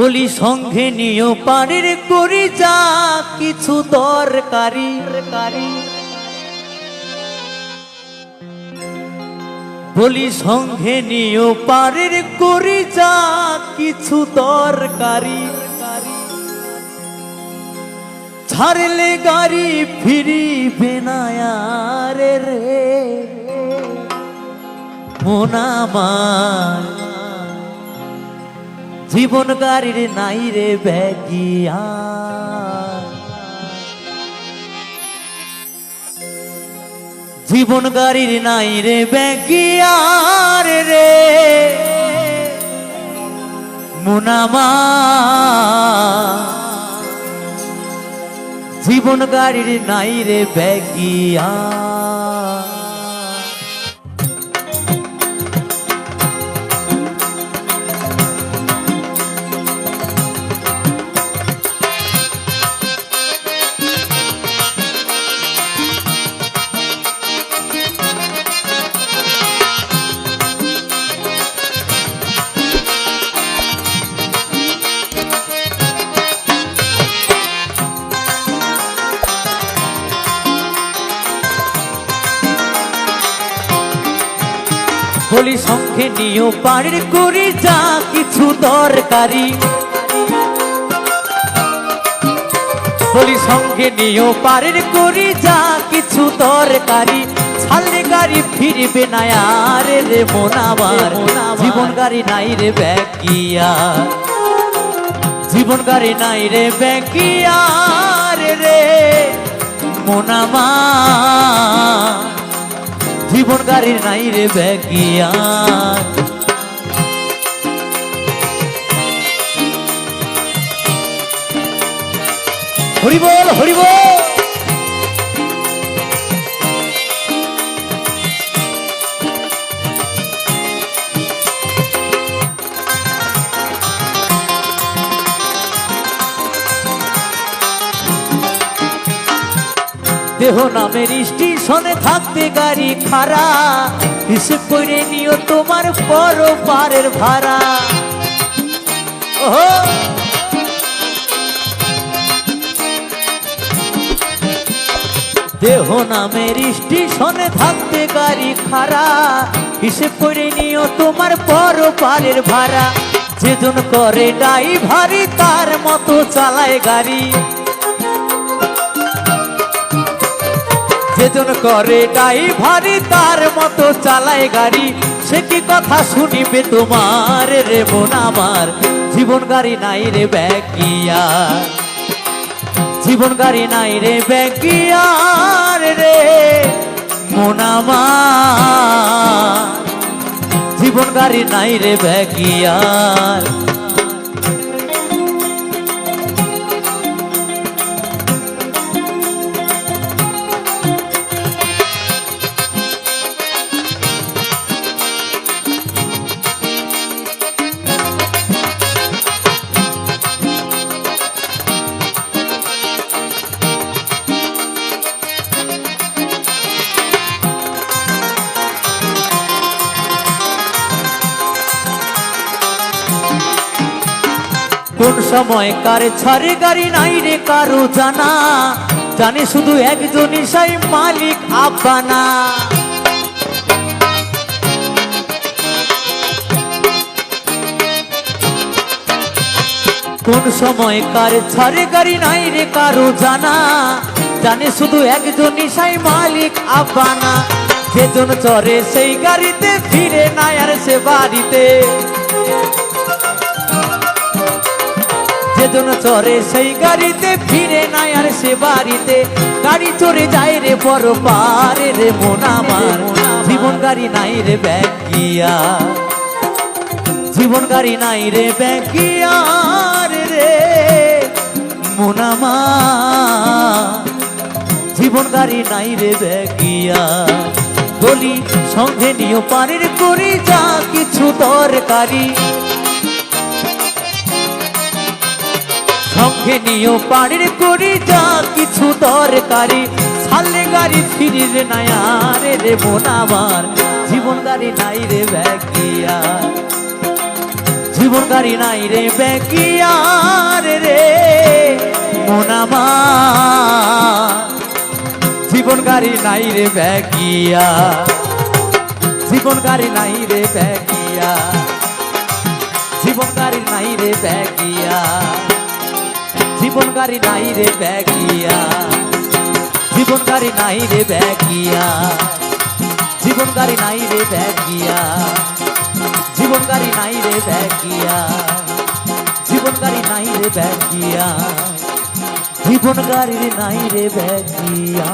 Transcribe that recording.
বলি, সঙ্গে নিও পানির করি যা কিছু দরকারি। বলি, সঙ্গে নিও পানির করি যা কিছু দরকারি। ছাড়লে গাড়ি ফিরিবে না রে। মোনামার জীবন গাড়ির নাই রে ব্যাগিয়া জীবন গাড়ির নাই রে ব্যাগিয়ার রে মুনামা জীবন গাড়ির নাই রে ব্যাগিয়া বলি সঙ্গে নিও পাড়ির করি যা কিছু দরকারি। বলি সঙ্গে নিও পাড়ির করি যা কিছু দরকারি। ছাড়লে গাড়ি ফিরবে না আর রে মন আমার, জীবন গাড়ি নাই রে ব্যাকিয়া। জীবন গাড়ি নাই রে ব্যাকিয়া রে মন আমার। জীবন গাড়ির নাই রে ব্যাগিয়ান হরি বল দেহ নামের স্টেশনে থাকতে গাড়ি খারা হিসেব করে নিও তোমার পর পারের ভাড়া দেহ নামের স্টেশনে থাকতে গাড়ি খারা হিসেব করে নিও তোমার পর পারের ভাড়া। যেজন করে ড্রাইভারি তার মতো চালায় গাড়ি। যেজন করে ড্রাইভারি তার মতো চালায় গাড়ি, সে কি কথা শুনিবে তোমার রে বোন আমার? জীবন গাড়ি নাই রে ব্যাগিয়া। জীবন গাড়ি নাই রে ব্যাগিয়ার রে মোনামা জীবন গাড়ি নাই রে ব্যাগিয়ার। কোন সময় কার ছাড়ে গাড়ি নাই রে কারও জানা? জানে শুধু একজনই সাই মালিক আব্বানা কোন সময় কার ছাড়ে গাড়ি নাই রে কারও জানা? জানে শুধু একজনই সাই মালিক আব্বানা যেজন চড়ে সেই গাড়িতে ফিরে নাই আর সে বাড়িতে। যেজন চড়ে, সেই গাড়িতে ফিরে নাই আর সে বাড়িতে। গাড়ি চড়ে যায় রে বড় পারে রে মন আমার। জীবন গাড়ি নাই রে ব্যাগিয়া জীবন গাড়ি নাই রে ব্যাগিয়ার রে মন জীবন গাড়ি নাই রে ব্যাগিয়া বলি সঙ্গে নিও পানির করি, যা কিছু দরকারি। সঙ্গে নিও পানির করি যা কিছু দরকারি। ছাড়লে গাড়ি ফিরির নাই আরে রে বোন আমার। জীবন গাড়ি নাই রে ব্যাগিয়া। জীবন গাড়ি নাই রে বেকিয়ার রে মোনামা জীবন গাড়ি নাই রে বেকিয়া জীবন গাড়ি নাই রে বেকিয়া জীবন গাড়ি নাই রে বেকিয়া জীবন গাড়ি নাই রে ব্যাগিয়া। জীবন গাড়ি নাই রে ব্যাগিয়া। জীবন গাড়ি নাই রে ব্যাগিয়া। জীবন গাড়ি নাই রে ব্যাগিয়া। জীবন গাড়ি নাই রে ব্যাগিয়া। জীবন গাড়ি নাই রে ব্যাগিয়া।